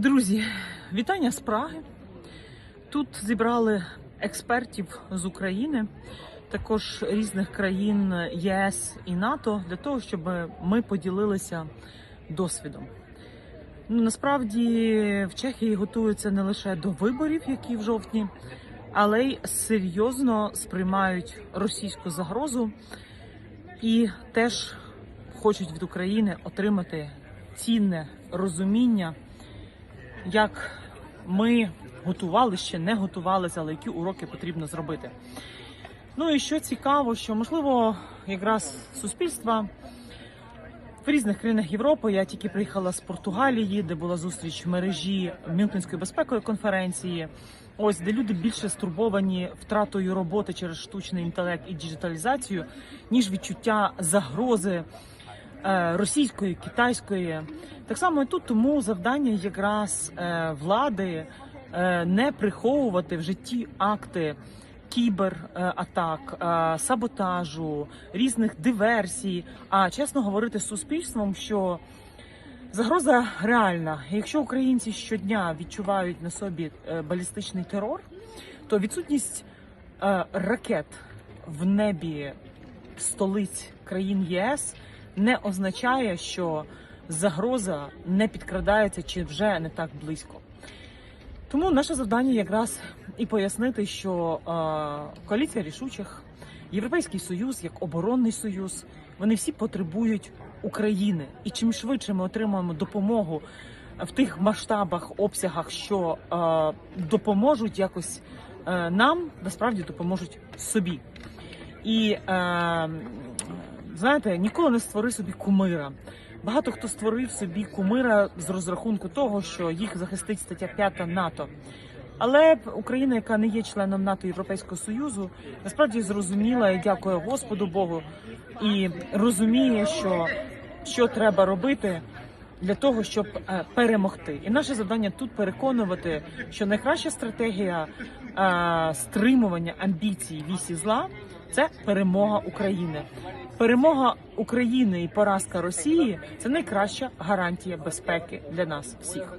Друзі, вітання з Праги. Тут зібрали експертів з України, також різних країн ЄС і НАТО для того, щоб ми поділилися досвідом. Ну, насправді в Чехії готуються не лише до виборів, які в жовтні, але й серйозно сприймають російську загрозу і теж хочуть від України отримати цінне розуміння як ми готували ще не готувалися, але які уроки потрібно зробити. Ну і що цікаво, що можливо якраз суспільства в різних країнах Європи. Я тільки приїхала з Португалії, де була зустріч в мережі Мюнхенської безпекової конференції. Ось де люди більше стурбовані втратою роботи через штучний інтелект і діджиталізацію, ніж відчуття загрози російської, китайської. Так само тут тому завдання якраз е, влади е, не приховувати в житті акти кібератак, е, саботажу, різних диверсій, а чесно говорити з суспільством, що загроза реальна. Якщо українці щодня відчувають на собі е, балістичний терор, то відсутність е, ракет в небі столиць країн ЄС не означає, що загроза не підкрадається чи вже не так близько. Тому наше завдання якраз і пояснити, що е, коаліція рішучих, Європейський Союз як оборонний союз, вони всі потребують України. І чим швидше ми отримаємо допомогу в тих масштабах, обсягах, що е, допоможуть якось е, нам, насправді допоможуть собі. І е, знаєте, ніколи не створи собі кумира. Багато хто створив собі кумира з розрахунку того, що їх захистить стаття 5 НАТО. Але Україна, яка не є членом НАТО Європейського Союзу, насправді зрозуміла і дякує Господу Богу і розуміє, що, що треба робити для того, щоб е, перемогти. І наше завдання тут переконувати, що найкраща стратегія е, стримування амбіцій вісі зла це перемога України. Перемога України і поразка Росії це найкраща гарантія безпеки для нас всіх.